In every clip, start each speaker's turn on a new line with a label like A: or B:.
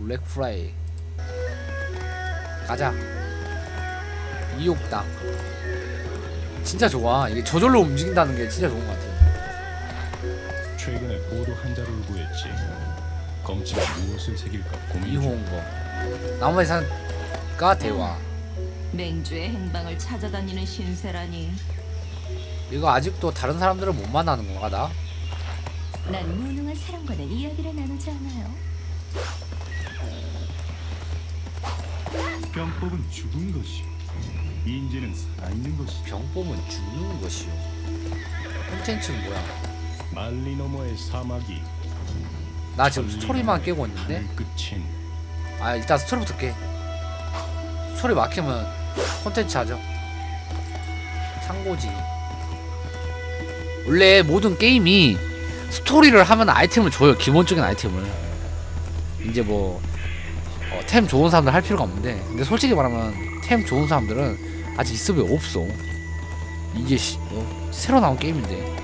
A: 블랙프라이. 가자. 이옥당. 진짜 좋아. 이게 저절로 움직인다는 게 진짜 좋은 것 같아.
B: 최근에 보도 한 자루를 구했지. 검지가 무엇을 새길까 고민 중.
A: 나무의 산과 대화.
C: 맹주의 행방을 찾아다니는 신세라니.
A: 이거 아직도 다른 사람들을 못 만나는 건가 나?
C: 난 무능한 사람과는 이야기를 나누지 않아요
B: 병법은 죽은 것이, 인재는 살아있는 것이.
A: 병법은 죽는 것이요. 콘텐츠는 뭐야?
B: 말리 너머의 사막이
A: 나 지금 스토리만 깨고 있는데? 아 일단 스토리부터 깨 스토리 막히면 콘텐츠 하죠. 참고지. 원래 모든 게임이 스토리를 하면 아이템을 줘요. 기본적인 아이템을. 이제 뭐 어, 템 좋은 사람들 할 필요가 없는데 근데 솔직히 말하면 템 좋은 사람들은 아직 있으면 없어 이게 시, 어, 새로 나온 게임인데.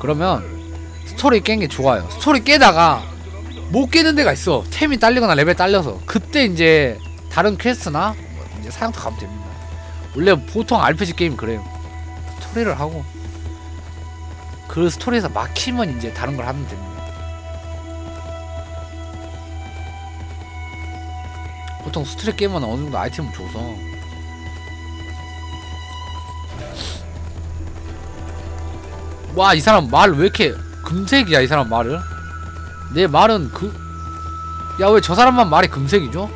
A: 그러면 스토리 깬 게 좋아요. 스토리 깨다가 못 깨는 데가 있어. 템이 딸리거나 레벨 딸려서 그때 이제 다른 퀘스트나 뭐 이제 사양터 가면 됩니다. 원래 보통 RPG 게임 그래요. 스토리를 하고 그 스토리에서 막히면 이제 다른 걸 하면 됩니다. 보통 스토리 게임은 어느 정도 아이템을 줘서. 와 이 사람 말 왜 이렇게 금색이야 이 사람 말은 내 말은 그 야 왜 저 사람만 말이 금색이죠?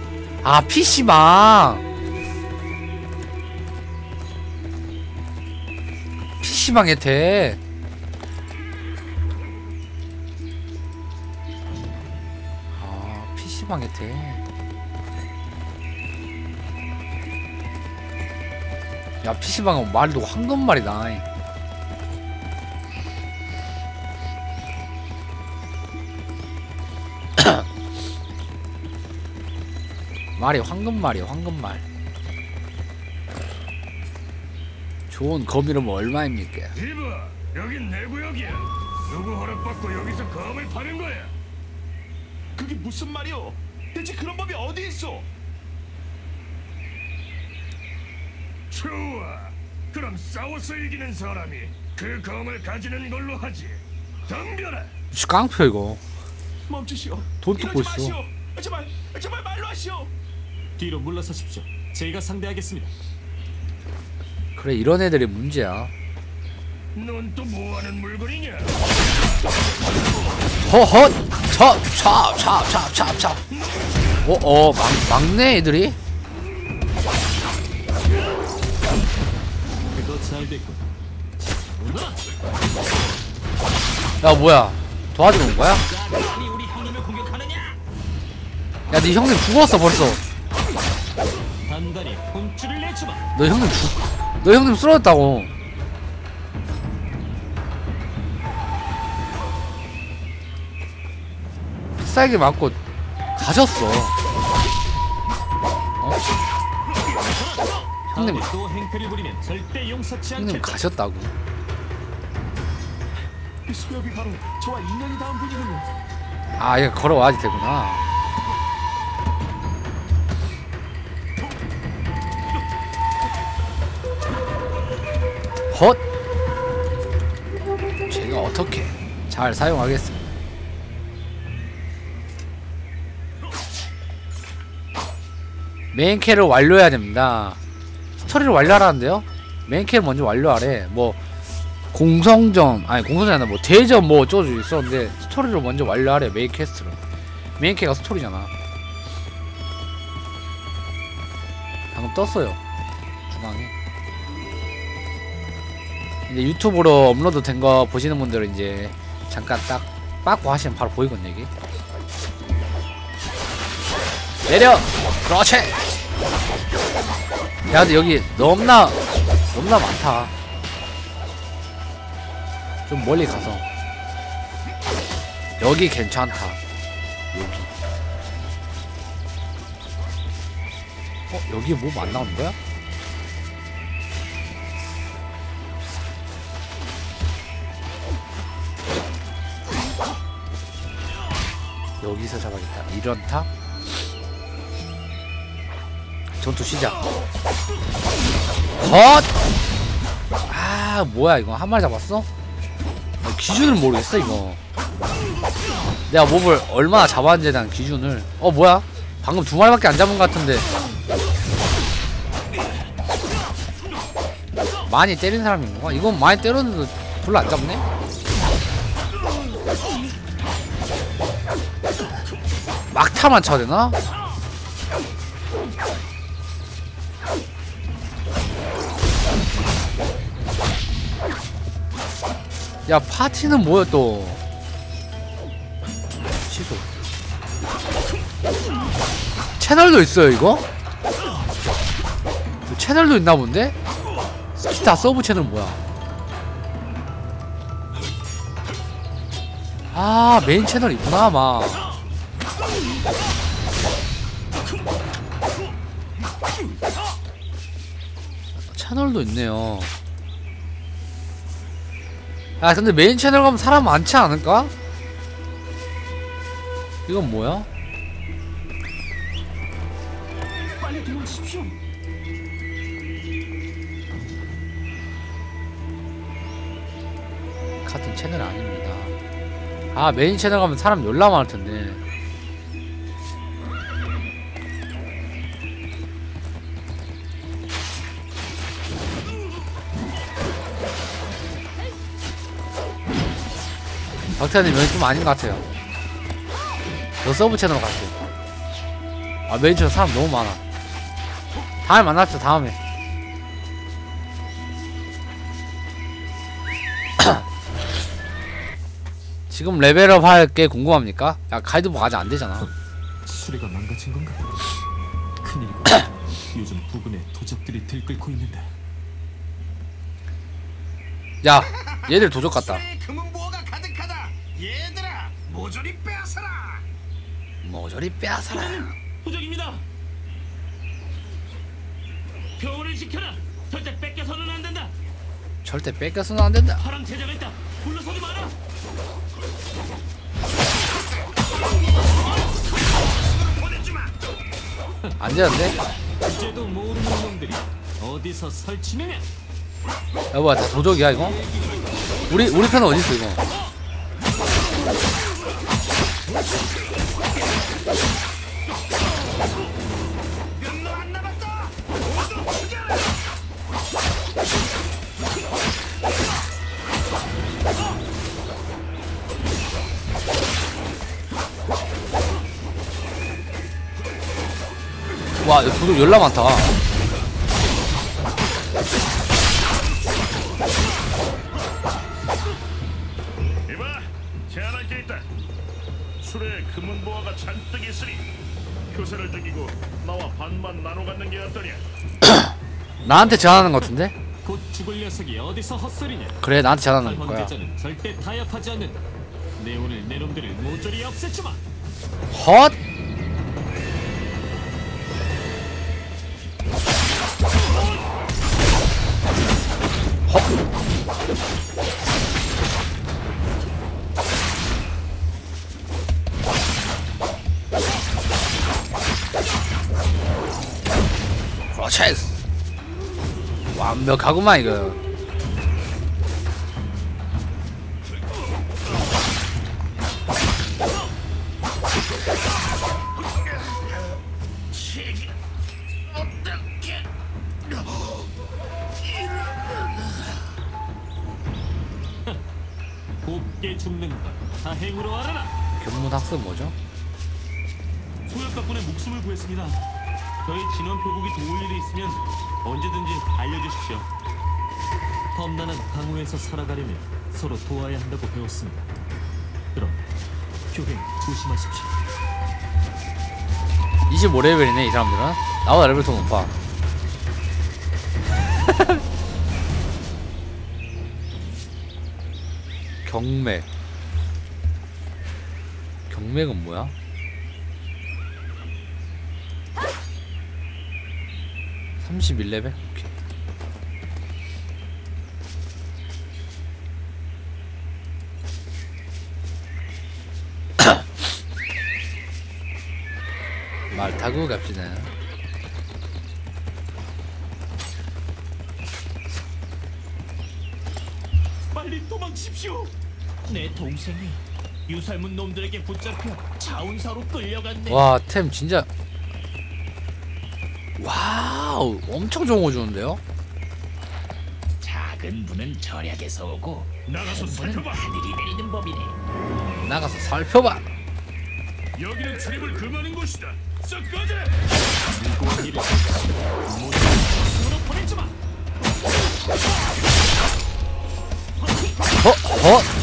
A: 아 PC방 PC방 혜택 아 PC방 혜택 야 PC방은 말도 황금말이다 말이 황금말이야 황금말 좋은 검 이름 얼마입니까?
D: 이봐, 여긴 내 구역이야. 누구 허락받고 여기서 검을 파는 거야?
E: 그게 무슨 말이오? 대체 그런 법이 어디 있어?
D: 좋아. 그럼 싸워서 이기는 사람이 그 검을 가지는 걸로 하지. 덤벼라.
A: 씨, 깡패 이거
E: 멈추시오.
A: 돈 뜯고 있어.
E: 마시오. 제발, 제발 말로 하시오.
F: 뒤로 물러서십시오. 제가 상대하겠습니다.
A: 그래 이런 애들이 문제야
D: 넌 또 뭐하는 물건이냐?
A: 허헛 차차차차차차 어어 막 막내 애들이 야 뭐야 도와주러 온 거야?
F: 감히 우리 형님을 공격하느냐?
A: 야네 형님 죽었어 벌써. 너 형님 죽 너 형님 쓰러졌다고 비싸게 맞고 가셨어 어? 형님 형님. 가셨다고. 아 얘가 걸어와야지 되구나. 헛! 제가 어떻게 잘 사용하겠습니다 메인 캐를 완료해야 됩니다 스토리를 완료하라는데요? 캐를 먼저 완료하래. 뭐 공성전 아니 공성전 아니라 뭐 대전 뭐 어쩌고 있었는데 스토리를 먼저 완료하래 메인 퀘스트를. 메인 캐가 스토리잖아. 방금 떴어요. 중앙에. 이제 유튜브로 업로드 된 거 보시는 분들은 이제 잠깐 딱 빠꾸 하시면 바로 보이거든요 이게. 내려! 그렇지 야 근데 여기 너무나 너무나 많다. 좀 멀리 가서. 여기 괜찮다. 여기. 어 여기 뭐 안 나오는 거야? 여기서 잡아야겠다. 이런 타 전투 시작 헛! 아 뭐야 이거 한 마리 잡았어? 아, 기준을 모르겠어 이거 내가 몹을 얼마나 잡았는지에 대한 기준을 어 뭐야 방금 두 마리밖에 안 잡은 것 같은데 많이 때린 사람인 건가? 이건 많이 때렸는데 별로 안 잡네? 막타만 쳐야 되나? 야 파티는 뭐야 또? 취소. 채널도 있어요 이거? 채널도 있나 본데? 스키타 서브 채널 뭐야? 아 메인 채널 있구나 아마. 채널도 있네요 야 근데 메인 채널 가면 사람 많지 않을까? 이건 뭐야?
E: 빨리 도와주십시오.
A: 같은 채널 아닙니다 아 메인 채널 가면 사람 열나 많을 텐데 박태환님 여기 좀 아닌 것 같아요. 저 서브 채널 갈게요 아 메인 채널 사람 너무 많아. 다음에 만납시다 다음에. 지금 레벨업 할 게 궁금합니까? 야 가이드북 아직 안 되잖아.
F: 수리가 망가진 건가? 큰일이고 요즘 부근에 도적들이 들끓고 있는데.
A: 야 얘들 도적 같다.
E: 가득하다. 모조리 빼앗아라.
A: 모조리 빼앗아라
F: 부적입니다. 병원을 지켜라. 절대 뺏겨서는 안 된다.
A: 절대 뺏겨서는 안 된다
F: 파랑 제자가 있다. 불러서지 마라.
A: 안 되는데?
F: 이제도 모르는 놈들이 어디서 설치느냐?
A: 여보야 다 도적이야 이거? 우리 우리 편은 어디 있어 이거? 와 도적 열나 많다
D: 금은보화가 잔뜩 있으니 교세를 등기고 나와 반만 나눠 갖는 게 어떠냐?
A: 나한테 제안하는 것 같은데?
F: 곧 죽을 녀석이 어디서 헛소리냐?
A: 그래 나한테 제안하는 거야
F: 제자는 절대 타협하지 않는다. 내 오늘 내 놈들을 모조리 없애주마.
A: 헛! 완벽하구만 이거
F: 곱게 죽는 다행으로 알아라.
A: 견문 학습 뭐죠?
F: 소약 덕분에 목숨을 구했습니다. 저희 진원 표국이 도울 일이 있으면 언제든지 알려주십시오. 험난한 강우에서 살아가려면 서로 도와야 한다고 배웠습니다. 그럼 교행 조심하십시오.
A: 25레벨이네 이 사람들은 나보다 레벨 더 높아 경맥 경맥은 뭐야? 삼십일 레벨 오케이. 말 타고 갑시다.
E: 빨리 도망치십시오.
F: 내 동생이 유살문 놈들에게 붙잡혀 자운사로 끌려갔네.
A: 와, 템 진짜. 와우, 엄청 좋은 거 주는데요?
F: 작은 분은 절약에서 오고
D: 나가서 살펴봐.
F: 하늘이 내리는 법이네.
A: 나가서 살펴봐.
D: 여기는 출입을 금하는 곳이다. 썩 꺼져.
F: 무고한 일을 모두 보내주마.
A: 어, 어?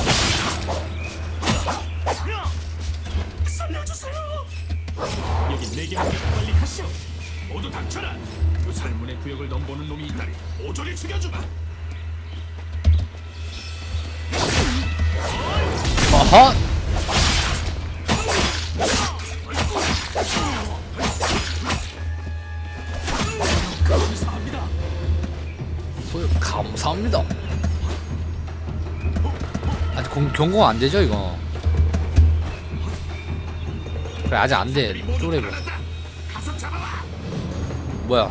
A: 어허? 그, 감사합니다. 아직 공, 경공 안 되죠 이거? 그래 아직 안 돼.
D: 잡아와.
A: 뭐야?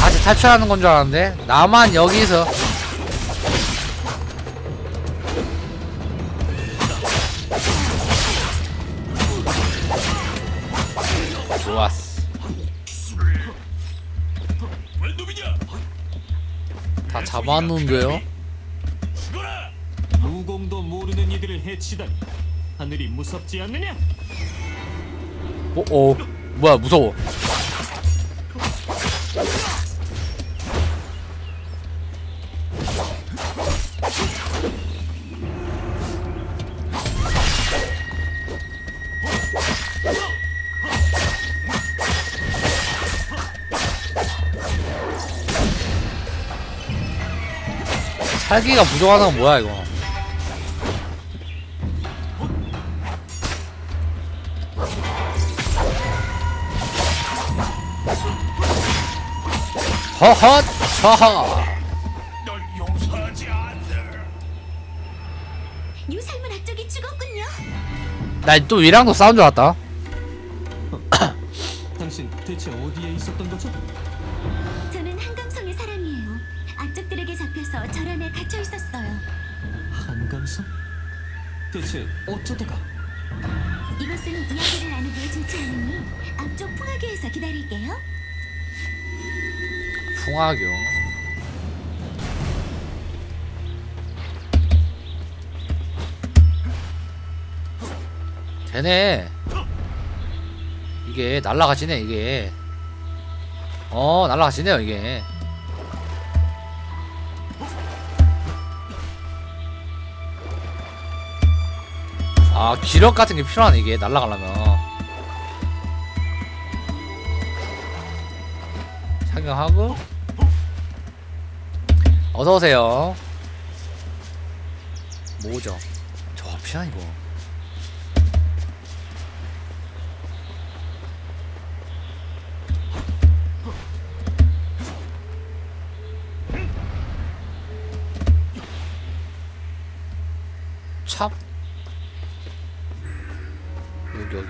A: 다시 탈출하는 건 줄 알았는데 나만 여기서
D: 죽어라.
F: 무공도 모르는 이들을 해치다니 하늘이 무섭지 않느냐?
A: 어, 어, 뭐야 무서워. 살기가 부족하는 건 뭐야 이거? 허헛 허허. 나 또 위랑도 싸운 줄 알았다
F: 어쩌다가?
C: 이것은 이야기를 나누기에 좋지 않으니 앞쪽 풍화교에서 기다릴게요.
A: 풍화교 되네 이게 날라가지네 이게 어 날라가지네요 이게 아 기력 같은 게 필요하네 이게. 날라가려면. 착용하고. 어서오세요. 뭐죠? 저 앞이야 이거 여기 여기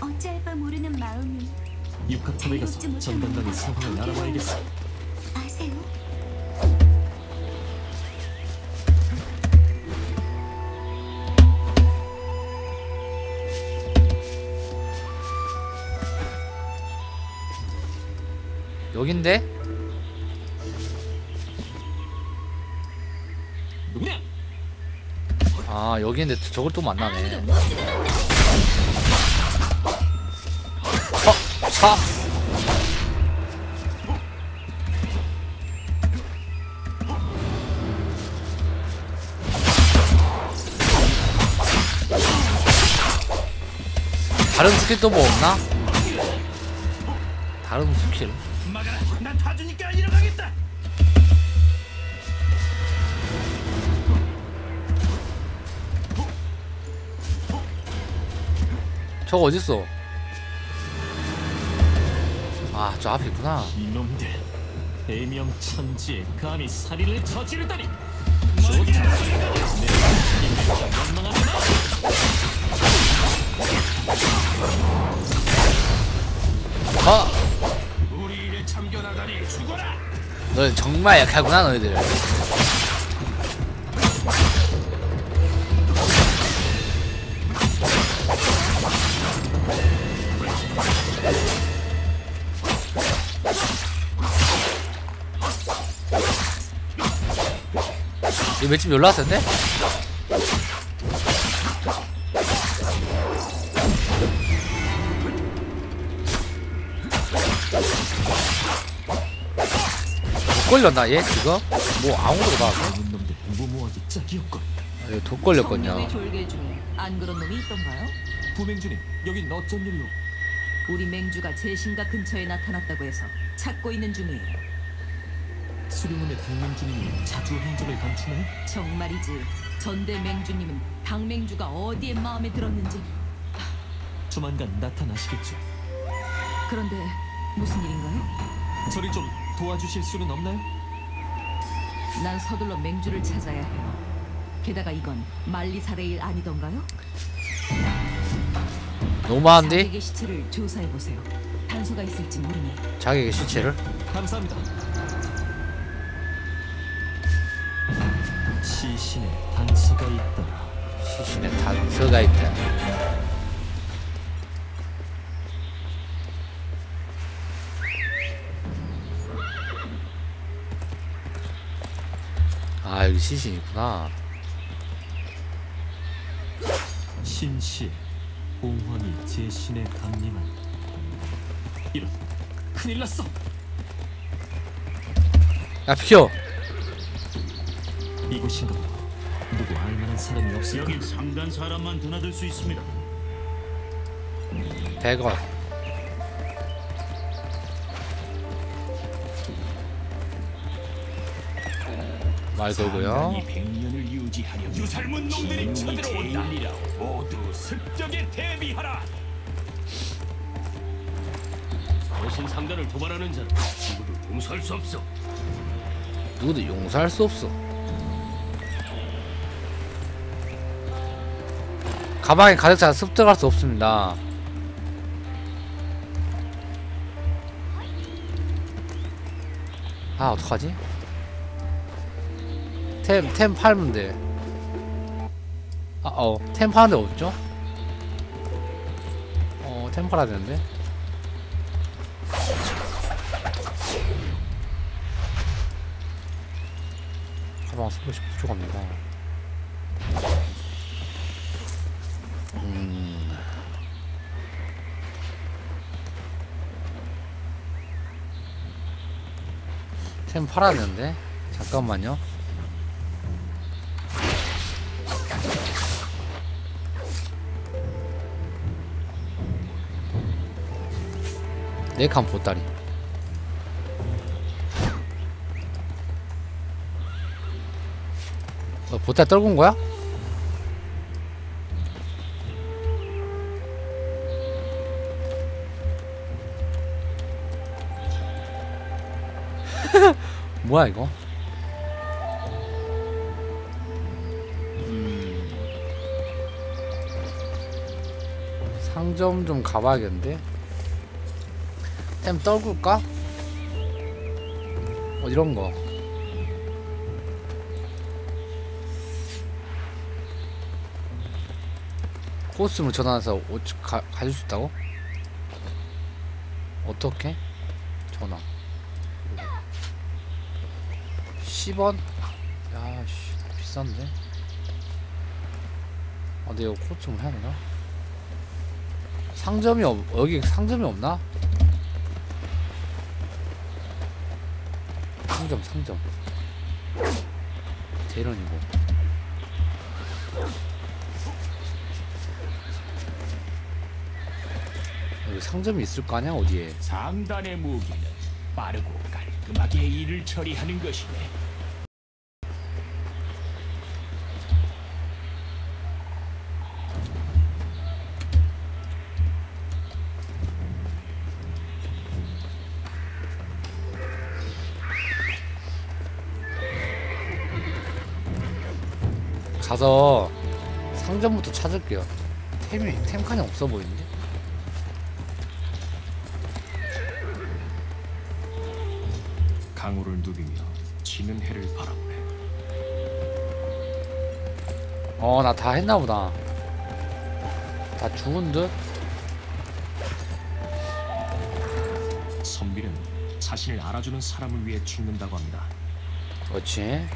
C: 어찌할바 모르는 마음이
F: 육합탑에 가서 전반당의 상황을 알아봐야겠어.
C: 아세요?
A: 여긴데 여기인데 저걸 또 만나네 어, 차. 다른 스킬 또 뭐 없나? 다른 스킬?
D: 막아라. 난 타주니까 일어나겠다.
A: 저거 어딨어? 아, 저 앞에 있구나.
F: 이놈들 대명 천지에 감히 살인을 저지르다니 좋다
A: 어?
E: 우리 일에 참견하다니 죽어라.
A: 너 정말 약하구나 너희들 이거 맷집 놀라 왔었네? 못 걸렸나 얘 지금? 뭐 아무도 나
F: 젊은 놈들 무모하기 짝이었군
A: 아, 독 걸렸거든요
G: 청년의 졸개 중에 안 그런 놈이 있던가요?
F: 부맹주님 여긴 어쩐 일로
G: 우리 맹주가 제신가 근처에 나타났다고 해서 찾고 있는 중이에요.
F: 수령원의 당맹주님이 자주 행적을 감추나요?
G: 정말이지. 전대 맹주님은 당맹주가 어디에 마음에 들었는지.
F: 조만간 나타나시겠죠
G: 그런데 무슨 일인가요?
F: 저를 좀 도와주실 수는 없나요?
G: 난 서둘러 맹주를 찾아야 해요. 게다가 이건 만리사의 일 아니던가요?
A: 너무한데?
G: 자객의 시체를 조사해 보세요. 단서가 있을지 모르니.
A: 자기의 시체를?
F: 감사합니다 시신에 단서가 있다
A: 시신에 단서가 있다. 아 여기 시신 있구나.
F: 신씨 공황이 제 신에 강림한 이런 큰일 났어.
A: 야 비켜
F: 이곳인가 누구 알만한 사람이 없을까
D: 여긴 상단 사람만 드나들 수 있습니다.
A: 100원 말 걸고요
E: 백년을 유지하려 유살문 놈들이 쳐들어온다. 모두 습격에 대비하라.
D: 거신 상단을 도발하는 자는 누구도 용서할 수 없어.
A: 누구도 용서할 수 없어 가방에 가득 차서 습득할 수 없습니다 아 어떡하지? 템, 템 팔면 돼 아, 어, 템 파는 데 없죠? 어, 템 팔아야 되는데 가방 30 부족합니다. 음. 템 팔아야 되는데? 잠깐만요. 네칸 보따리. 너 보따리 떨군 거야? 뭐야 이거? 음. 상점 좀 가봐야겠는데? 템 떨굴까? 어 이런 거. 코스튬을 전화해서 옷 가, 가질 수 있다고? 어떻게? 전화 10원? 야씨 비싼데? 아 근데 이거 코스튬을 해야 되나? 상점이 없 여기 상점이 없나? 상점 상점 대련이고 여기 상점이 있을 거 아니야 어디에
E: 상단의 무기는 빠르고 깔끔하게 일을 처리하는 것이네.
A: 가서 상점부터 찾을게요. 템이 템칸이 없어 보이는데?
B: 강호를 누비며 지는 해를 바라보네.
A: 어나 다 했나 보다. 다 죽은 듯?
B: 선비는 자신을 알아주는 사람을 위해 죽는다고 합니다.
A: 그렇지.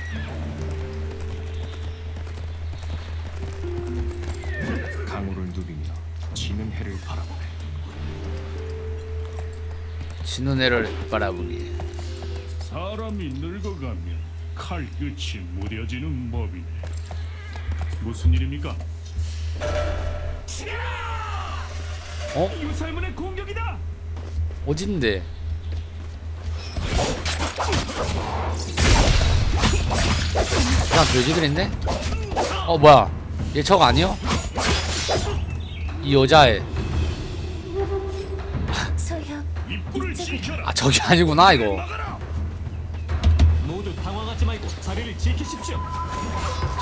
B: 누비며 지는 해를 바라보네.
A: 지는 애를 바라보기.
D: 사람이 늙어가면 칼 끝이 무뎌지는 법이네. 무슨 일입니까?
A: 어?
E: 유살문의 공격이다.
A: 어딘데? 그냥 돼지들인데? 어 뭐야? 얘 저거 아니요? 이 여자애. 아 저기 아니구나 이거.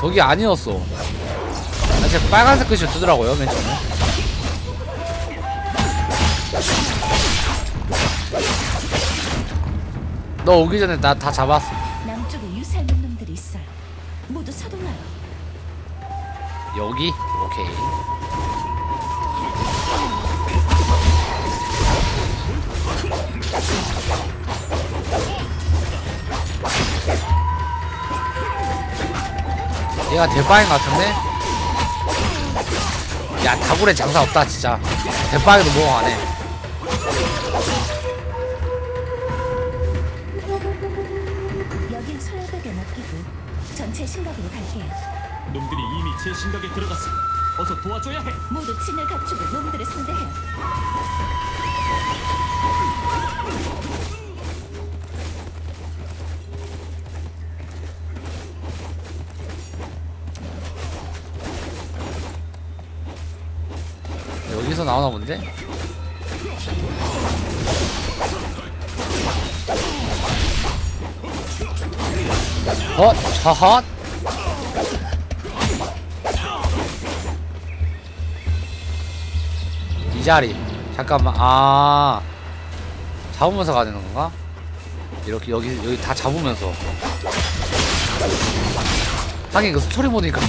A: 저기 아니었어 아, 제 빨간색 글씨 뜨더라고요 맨 처음에 너 오기 전에 나 다 잡았어
C: 남쪽에 유살문 놈들이 있어요. 모두 서둘러요.
A: 여기? 오케이 얘가 대빵인 것 같은데? 야 다굴에 장사 없다 진짜 대빵에도 뭐가 안해
C: 여긴 소혁에게 맡기고 전체 신각으로 갈게요.
F: 놈들이 이미 제 신각에 들어갔어. 어서 도와줘야 해.
C: 모두 진을 갖추고 놈들을 상대해
A: 나오나 본데? 어? 자핫? 이 자리 잠깐만 아 잡으면서 가야 되는 건가? 이렇게 여기 여기 다 잡으면서 하긴 그 스토리 모드니까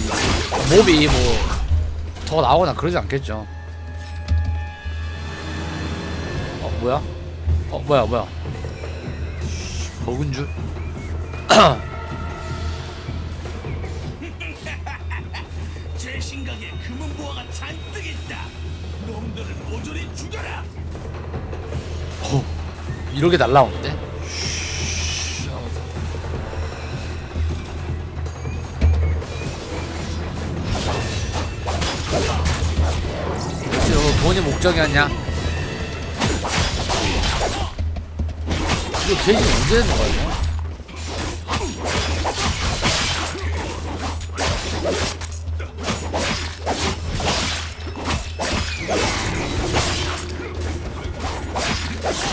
A: 몹이 뭐 더 나오거나 그러지 않겠죠 뭐야? 어 뭐야 뭐야 버근 줄?
E: 제 생각에 금은 보화가 잔뜩 있다. 놈들을 모조리 죽여라.
A: 이렇게 날라오는데? 돈이 목적이었냐? 이거 돼지 언제 거야 이거?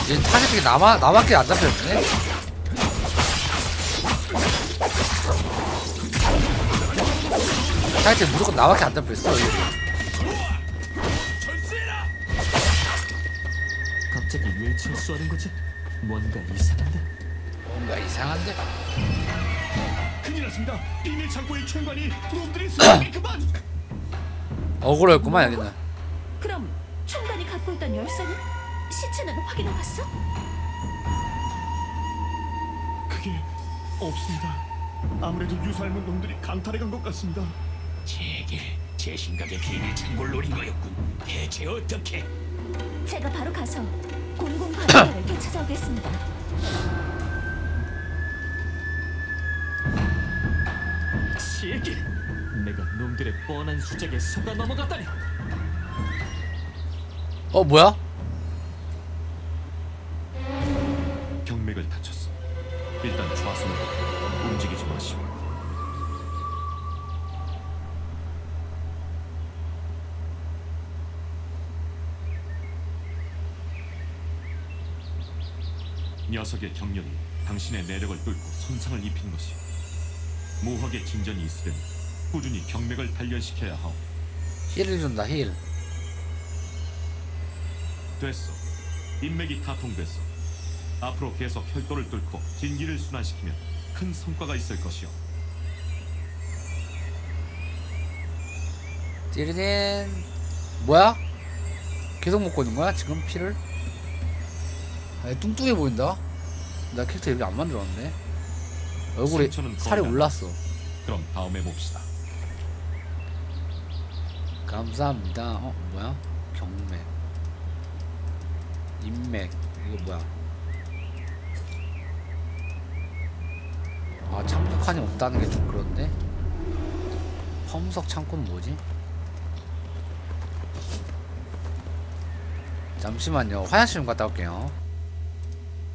A: 얘 타겟이 나마, 나밖에 안 잡혔네? 타겟이 무조건 나밖에 안 잡혔어 얘.
F: 갑자기 왜 철수하는 거지? 뭔가 이상한데.
A: 뭔가 이상한데?
D: 큰일 났습니다. 비밀 창고의 총관이 놈들이 쓰러기 그만.
A: 억울했구만 여기는
C: 그럼 총관이 갖고 있던 열쇠는 시체는 확인해 봤어?
D: 그게 없습니다. 아무래도 유살문 놈들이 강탈해 간 것 같습니다.
E: 제게 제 생각에 비밀 창고를 노린 거였군. 대체 어떻게?
C: 제가 바로 가서 공공 관계를 되찾아오겠습니다.
F: 어
A: 뭐야?
F: 녀석의 경련이 당신의 내력을 뚫고 손상을 입힌 것이 모학의 진전이 있으려면
H: 꾸준히 경맥을 단련시켜야 하오.
A: 힐을 준다 힐
H: 됐어. 인맥이 타통됐어. 앞으로 계속 혈도를 뚫고 진기를 순환시키면 큰 성과가 있을 것이오.
A: 찌르딘 뭐야? 계속 먹고 있는 거야 지금 피를? 아니, 뚱뚱해 보인다 나 캐릭터 이렇게 안 만들었는데? 얼굴에 살이 올랐어.
H: 그럼 다음에 봅시다.
A: 감사합니다. 어 뭐야? 경맥 인맥. 이거 뭐야? 아 참석한이 없다는 게 좀 그런데? 펌석 창고는 뭐지? 잠시만요. 화장실 좀 갔다 올게요